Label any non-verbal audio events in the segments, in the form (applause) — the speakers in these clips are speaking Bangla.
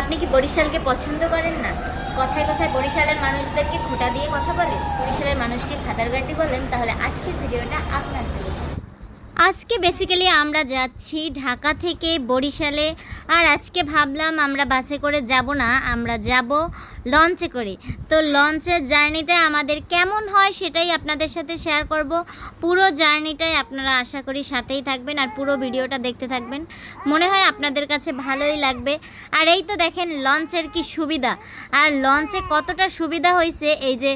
আপনি কি বরিশালকে পছন্দ করেন না? কথায় কথায় বরিশালের মানুষদেরকে খোঁটা দিয়ে কথা বলেন বরিশালের মানুষকে খাতার খাদারগাটি বলেন, তাহলে আজকের ভিডিওটা আপনার জন্য। আজকে বেসিক্যালি আমরা যাচ্ছি ঢাকা থেকে বরিশালে। আর আজকে ভাবলাম আমরা বাসে করে যাব না, আমরা যাব লঞ্চে করে। তো লঞ্চের জার্নিটা আমাদের কেমন হয় সেটাই আপনাদের সাথে শেয়ার করব। পুরো জার্নিটাই আপনারা আশা করি সাথেই থাকবেন আর পুরো ভিডিওটা দেখতে থাকবেন। মনে হয় আপনাদের কাছে ভালোই লাগবে। আর এই তো দেখেন লঞ্চের কি সুবিধা। আর লঞ্চে কতটা সুবিধা হয়েছে, এই যে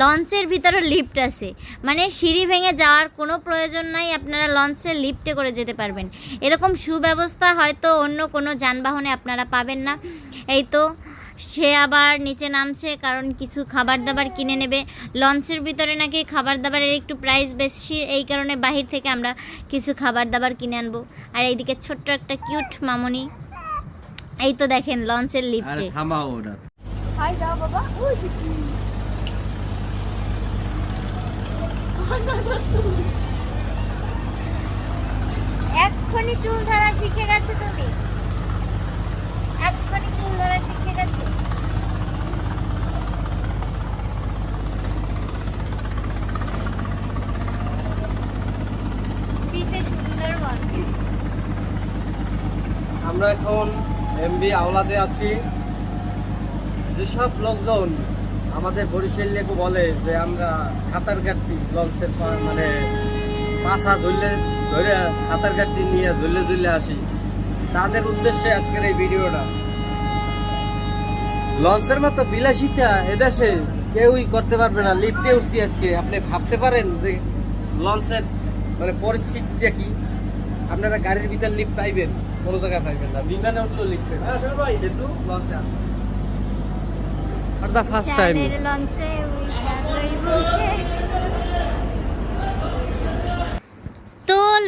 লঞ্চের ভিতরে লিফট আছে। মানে সিঁড়ি ভেঙে যাওয়ার কোনো প্রয়োজন নাই আপনারা লঞ্চে লিফটে করে যেতে পারবেন। এরকম সুব্যবস্থা হয়তো অন্য কোনো যানবাহনে আপনারা পাবেন না। এই তো সে আবার নিচে নামছে কারণ কিছু খাবার দাবার কিনে নেবে। লঞ্চের ভিতরে নাকি খাবার দাবারের একটু প্রাইস বেশি এই কারণে বাহির থেকে আমরা কিছু খাবার দাবার কিনে আনব। আর এইদিকে ছোট্ট একটা কিউট মামনি। এই তো দেখেন লঞ্চের লিফটে থামাও ওটা। হাই দাও বাবা। ওই যে (laughs) কি এক্ষুনি চুল ধরা শিখে গেছো তুমি? এক্ষুনি চুল ধরা শিখে গেছো? আমরা এখন এমবি আওলাতে আছি। যেসব লোকজন আমাদের বরিশাল লেকও বলে যে আমরা খাতার গাড়ি লঞ্চের মানে পাশা ঝুললে ধরে খাতার গাড়ি নিয়ে ঝুলে ঝুলে আসি। তাদের উদ্দেশ্যে আজকের এই ভিডিওটা। লঞ্চের মতো বিলাসিতা এদেশে কেউই করতে পারবে না লিফটে উঠছি আজকে। আপনি ভাবতে পারেন যে লঞ্চের মানে পরিস্থিতিটা কি? আপনারা গাড়ির ভিতর লিফট পাইবেন কোনো জায়গায় পাইবেন না। বিমানে উঠলেও লিফট। পাইবেন কিন্তু লঞ্চে আছে। আর দা ফার্স্ট টাইম লঞ্চে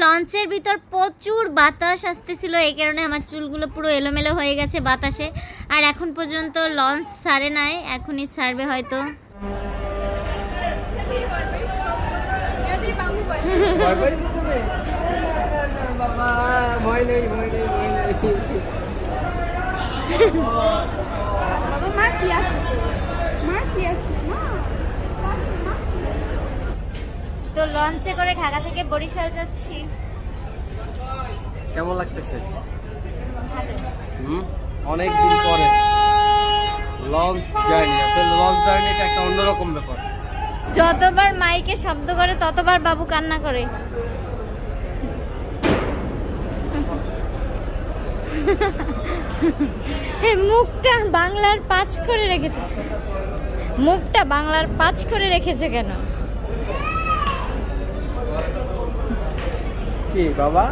লঞ্চের ভিতর প্রচুর বাতাস আসতেছিল, এই কারণে আমার চুলগুলো পুরো এলোমেলো হয়ে গেছে বাতাসে। আর এখন পর্যন্ত লঞ্চ সারে নাই, এখনই সারবে হয়তো। কই ভয় পাইছো তুমি বাবা ভয় নেই ভয় নেই ভয় নেই বাবা মা শুয়ে আছে মা শুয়ে আছে মা মা তো লঞ্চে করে ঢাকা থেকে বরিশাল যাচ্ছি। কেমন লাগতেছে? হুম? অনেক দিন পরে। লঞ্চ জার্নি আসলে লঞ্চ জার্নিটা একটা অন্যরকম ব্যাপার। যতবার মাইকে শব্দ করে ততবার বাবু কান্না করে। মুখটা বাংলার পাঁচ করে রেখেছে। মুখটা বাংলার পাঁচ করে রেখেছে কেন? কি বাবা?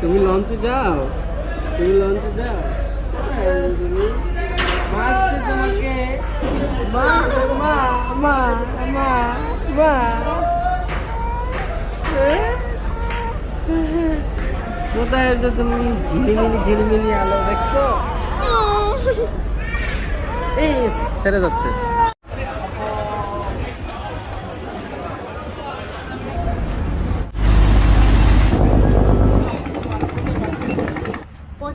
তুমি লঞ্চে যাও? তুমি লঞ্চে যাও? তুমি। তোমাকে। মা মা মা মা মা। কোথায় এসে তুমি? ঝিলিমিলি ঝিলিমিলি আলো দেখছ? এই ছেড়ে যাচ্ছে।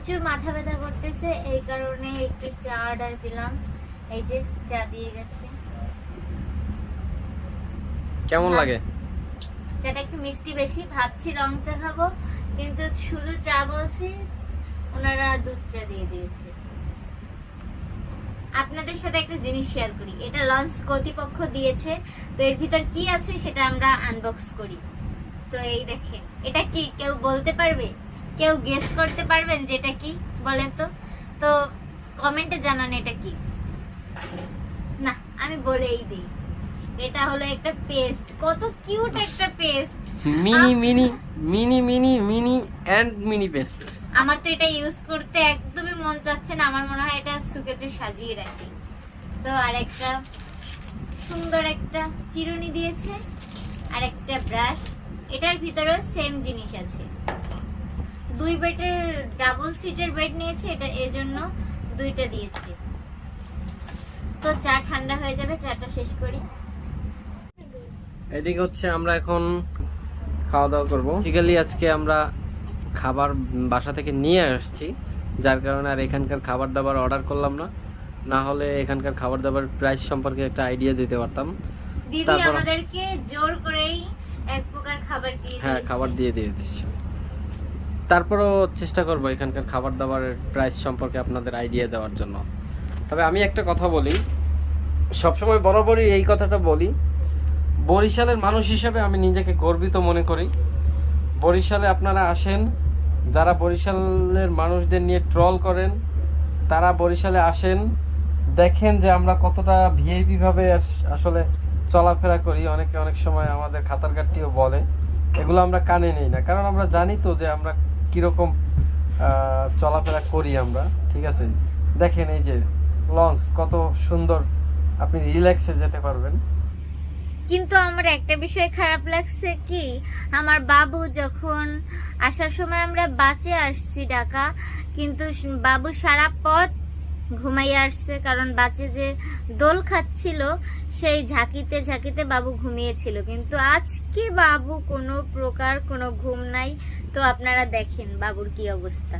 প্রচুর মাথা ব্যথা করতেছে এই কারণে একটু চা অর্ডার দিলাম। এই যে চা দিয়ে গেছে। কেমন লাগে? চাটা একটু মিষ্টি বেশি ভাবছি রং চা খাব কিন্তু শুধু চা বলছি ওনারা দুধ চা দিয়ে দিয়েছে। আপনাদের সাথে একটা জিনিস শেয়ার করি এটা লঞ্চ কর্তৃপক্ষ দিয়েছে তো এর ভিতর কি আছে সেটা আমরা আনবক্স করি। তো এই দেখেন এটা কি কেউ বলতে পারবে? কেউ গেস করতে পারবেন যে এটা কি বলেন তো? তো কমেন্টে জানান এটা কি। না আমি বলেই দিই। এটা হলো একটা পেস্ট কত কিউট একটা paste mini mini mini mini mini and mini paste আমার তো এটা ইউজ করতে একদমই মন চাচ্ছে না। আমার মনে হয় এটা সুকেচে সাজিয়ে রাখি। তো আর একটা সুন্দর একটা চিরুনি দিয়েছে। আর একটা ব্রাশ এটার ভিতরেও সেম জিনিস আছে। দুই বেডের ডাবল সিটের বেড নিয়েছি এটা এর জন্য দুইটা দিয়েছি। তো চা ঠান্ডা হয়ে যাবে চাটা শেষ করি। এদিকে হচ্ছে আমরা এখন খাওয়া দাওয়া করব। বেসিক্যালি আজকে আমরা খাবার বাসা থেকে নিয়ে আসছি যার কারণে আর এখানকার খাবার দাবার অর্ডার করলাম না। না হলে এখানকার খাবার দাবার প্রাইস সম্পর্কে একটা আইডিয়া দিতে পারতাম। দিদি আমাদেরকে জোর করেই এক প্রকার খাবার দিয়ে হ্যাঁ খাবার দিয়ে দিয়ে দিচ্ছি। তারপরও চেষ্টা করব এখানকার খাবার দাবারের প্রাইস সম্পর্কে আপনাদের আইডিয়া দেওয়ার জন্য। তবে আমি একটা কথা বলি, সবসময় বরাবরই এই কথাটা বলি, বরিশালের মানুষ হিসেবে আমি নিজেকে গর্বিত মনে করি। বরিশালে আপনারা আসেন, যারা বরিশালের মানুষদের নিয়ে ট্রল করেন, তারা বরিশালে আসেন, দেখেন যে আমরা কতটা ভিআইপিভাবে আস- আসলে চলাফেরা করি। অনেকে অনেক সময় আমাদের খাতার কাটটিও বলে। এগুলো আমরা কানে নিই না। কারণ আমরা জানি তো যে আমরা কীরকম চলাফেরা করি আমরা, ঠিক আছে? দেখেন এই যে, লঞ্চ কত সুন্দর, আপনি রিল্যাক্সে যেতে পারবেন। কিন্তু আমার একটা বিষয় খারাপ লাগছে কি? আমার বাবু যখন আসার সময় আমরা বাঁচে আসছি ঢাকা, কিন্তু বাবু সারা পথ ঘুমাইয়ে আসছে, কারণ বাসে যে দোল খাচ্ছিল, সেই ঝাঁকিতে ঝাঁকিতে বাবু ঘুমিয়েছিল। কিন্তু আজকে বাবু কোনো প্রকার কোনো ঘুম নাই, তো আপনারা দেখেন বাবুর কি অবস্থা।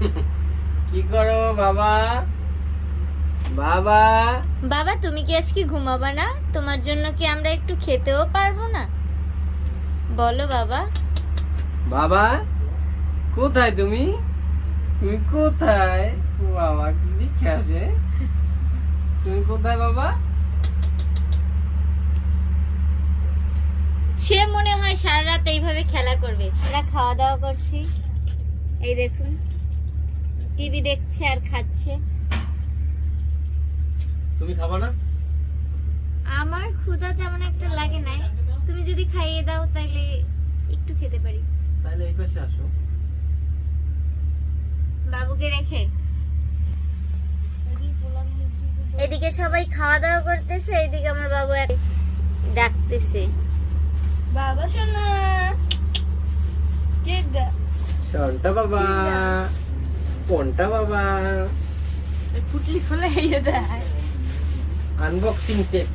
(laughs) কি করো বাবা? বাবা। বাবা তুমি কি আজকে ঘুমাবা না? তোমার জন্য কি আমরা একটু খেতেও পারব না? বলো বাবা। বাবা কোথায় তুমি? তুমি কোথায়? বাবা কি লিখে আসে তুমি কোথায় বাবা? সে মনে হয় সারা রাত এইভাবে খেলা করবে। আমরা খাওয়া দাওয়া করছি। এই দেখুন টিভি দেখছে আর খাচ্ছে। তুমি খাবা না? আমার ক্ষুধা তেমন একটা লাগে নাই। তুমি যদি খাইয়ে দাও তাহলে একটু খেতে পারি। তাহলে এই পাশে আসো। বাবুকে রেখে। এদিকে সবাই খাওয়া দাওয়া করতেছে এইদিকে আমার বাবু এক- ডাকতেছে। বাবা শোনা দা বাবা। কোনটা বাবা? ফুটলি খোলা এই দেয় আনবক্সিং টেপ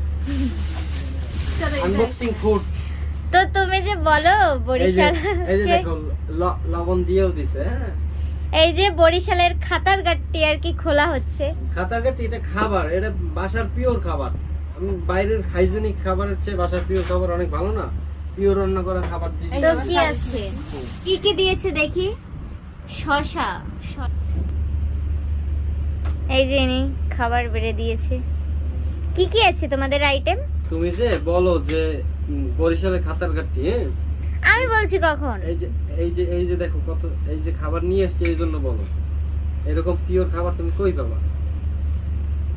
আনবক্সিং ফুড তো তুমি যে বলো বরিশাল এই যে দেখো লবণ দিয়েও দিছে হ্যাঁ? এই যে বরিশালের খাতার গাটটি আর কি খোলা হচ্ছে। খাতার কাটি এটা খাবার এটা বাসার পিওর খাবার। আমি বাইরের হাইজেনিক খাবারের চেয়ে বাসার পিওর খাবার অনেক ভালো না? পিওর রান্না করা খাবার দিই তো কি আছে? কি কি দিয়েছে দেখি? শশা এই যে ইনি খাবার বেড়ে দিয়েছে। কি কি আছে তোমাদের আইটেম তুমি যে বলো যে উম, বরিশালের খাতার কাটি হ্যাঁ? আমি বলছি কখন? এই যে এই যে এই যে দেখো কত এই যে খাবার নিয়ে এসছে এই জন্য বলো। এরকম পিওর খাবার তুমি কই পাবা?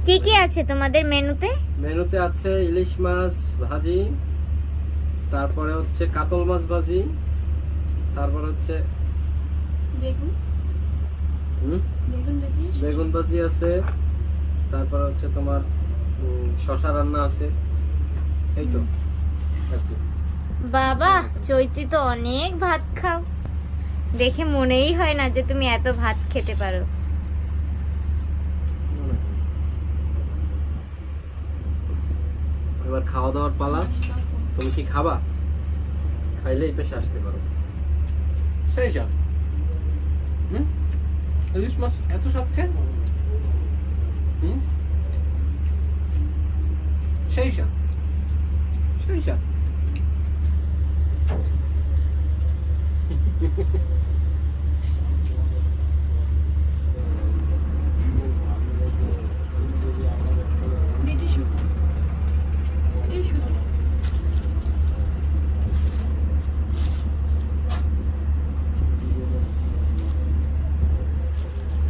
কি কি আছে তোমাদের মেনুতে? মেনুতে আছে ইলিশ মাছ ভাজি তারপরে হচ্ছে কাতল মাছ ভাজি তারপর হচ্ছে বেগুন। হুম, বেগুন বেজি বেগুন ভাজি আছে তারপর হচ্ছে তোমার শশা রান্না আছে। এই তো বাবা চৈতি তো অনেক ভাত খাও। দেখে মনেই হয় না যে তুমি এত ভাত খেতে পারো। এবার খাওয়া দাওয়ার পালা। তুমি কি খাবা? খাইলে এই পেশে আসতে পারো। সেই স্বাদ হুম? ইলিশ মাছ এত স্বাদ খেয়ে? হুম? সেই স্বাদ সেই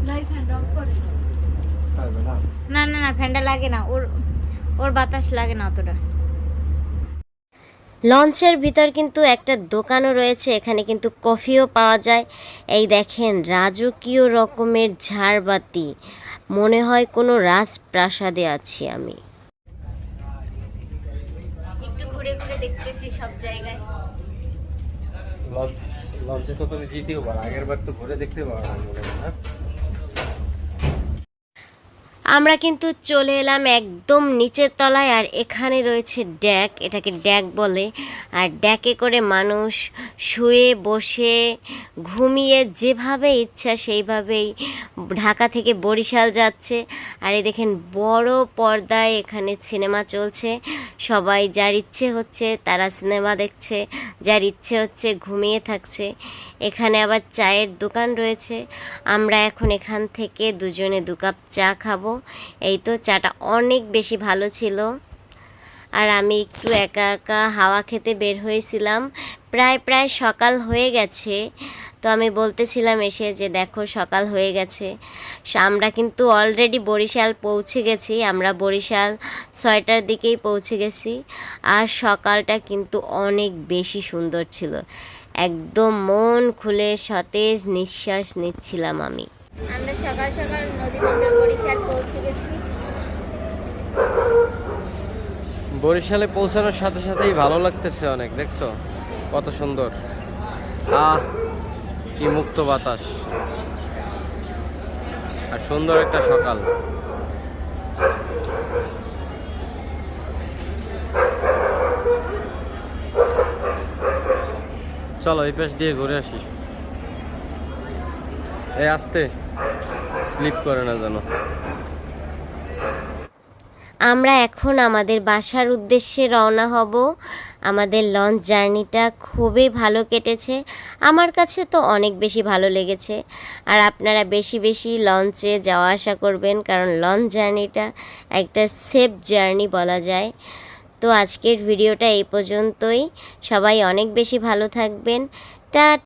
না না না না ফ্যানটা লাগে না। ওর ওর বাতাস লাগে না অতটা। লঞ্চের ভিতর কিন্তু একটা দোকানও রয়েছে এখানে কিন্তু কফিও পাওয়া যায়। এই দেখেন রাজকীয় রকমের ঝাড়বাতি। মনে হয় কোনো রাজপ্রাসাদে আছি আমি। একটু ঘুরে ঘুরে দেখতেছি সব জায়গায়। লঞ্চ লঞ্চে তো তুমি দ্বিতীয়বার আগের বার তো ঘুরে দেখতে পারো না। আমরা কিন্তু চলে এলাম একদম নিচের তলায়, আর এখানে রয়েছে ড্যাক, এটাকে ড্যাক বলে। আর ড্যাকে করে মানুষ শুয়ে, বসে, ঘুমিয়ে যেভাবে ইচ্ছা সেইভাবেই ঢাকা থেকে বরিশাল যাচ্ছে। আর এই দেখেন বড় পর্দায় এখানে সিনেমা চলছে। সবাই যার ইচ্ছে হচ্ছে তারা সিনেমা দেখছে, যার ইচ্ছে হচ্ছে ঘুমিয়ে থাকছে। এখানে আবার চায়ের দোকান রয়েছে। আমরা এখন এখান থেকে দুজনে দু কাপ চা খাব। এই তো চাটা অনেক বেশি ভালো ছিল। আর আমি একটু একা একা হাওয়া খেতে বের হয়েছিলাম। প্রায় প্রায় সকাল হয়ে গেছে। তো আমি বলতেছিলাম এসে যে দেখো সকাল হয়ে গেছে। আমরা কিন্তু অলরেডি বরিশাল পৌঁছে গেছি। আমরা বরিশাল ছয়টার দিকেই পৌঁছে গেছি। আর সকালটা কিন্তু অনেক বেশি সুন্দর ছিল। একদম মন খুলে সতেজ নিঃশ্বাস নিচ্ছিলাম আমি। আমরা সকাল সকাল নদী বন্দর বরিশাল পৌঁছে গেছি। বরিশালে পৌঁছানোর সাথে সাথেই ভালো লাগতেছে অনেক, দেখছ? কত সুন্দর। আহ, কি মুক্ত বাতাস। আর সুন্দর একটা সকাল। চলো, এই পাশ দিয়ে ঘুরে আসি। এই আসতে। স্লিপ করে না যেন। আমরা এখন আমাদের বাসার উদ্দেশ্যে রওনা হব। আমাদের লঞ্চ জার্নিটা খুবই ভালো কেটেছে। আমার কাছে তো অনেক বেশি ভালো লেগেছে। আর আপনারা বেশি বেশি লঞ্চে যাওয়া আসা করবেন, কারণ লঞ্চ জার্নিটা একটা সেফ জার্নি বলা যায়। তো আজকের ভিডিওটা এই পর্যন্তই। সবাই অনেক বেশি ভালো থাকবেন। টা